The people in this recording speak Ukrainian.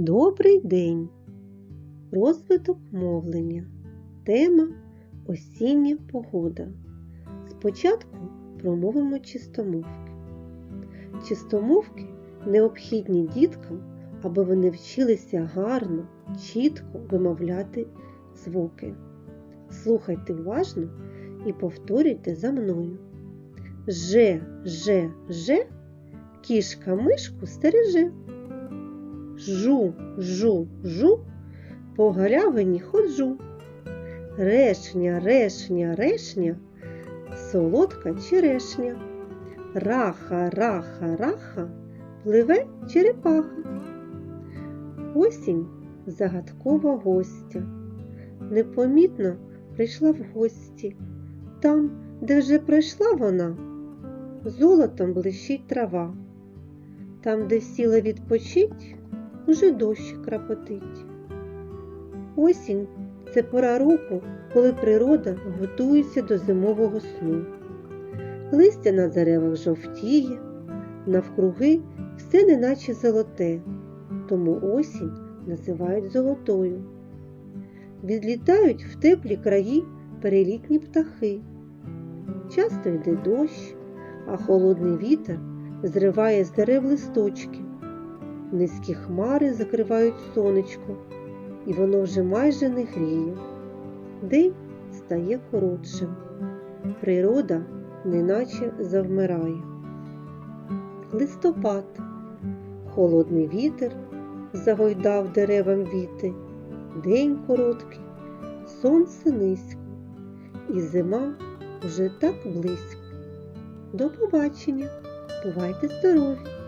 Добрий день! Розвиток мовлення. Тема осіння погода. Спочатку промовимо чистомовки. Чистомовки необхідні діткам, аби вони вчилися гарно, чітко вимовляти звуки. Слухайте уважно і повторюйте за мною. Же, же, же, кішка мишку стереже. Жу, жу, жу, по галявині ходжу. Решня, решня, решня, солодка черешня. Раха, раха, раха, пливе черепаха. Осінь загадкова гостя. Непомітно прийшла в гості. Там, де вже прийшла вона, золотом блищить трава. Там, де сіла відпочить, уже дощ крапотить. Осінь це пора року, коли природа готується до зимового сну. Листя на деревах жовтіє, навкруги все неначе золоте, тому осінь називають золотою. Відлітають в теплі краї перелітні птахи. Часто йде дощ, а холодний вітер зриває з дерев листочки. Низькі хмари закривають сонечко, і воно вже майже не гріє. День стає коротшим. Природа неначе завмирає. Листопад, холодний вітер загойдав деревам віти. День короткий, сонце низько, і зима вже так близько. До побачення! Бувайте здорові!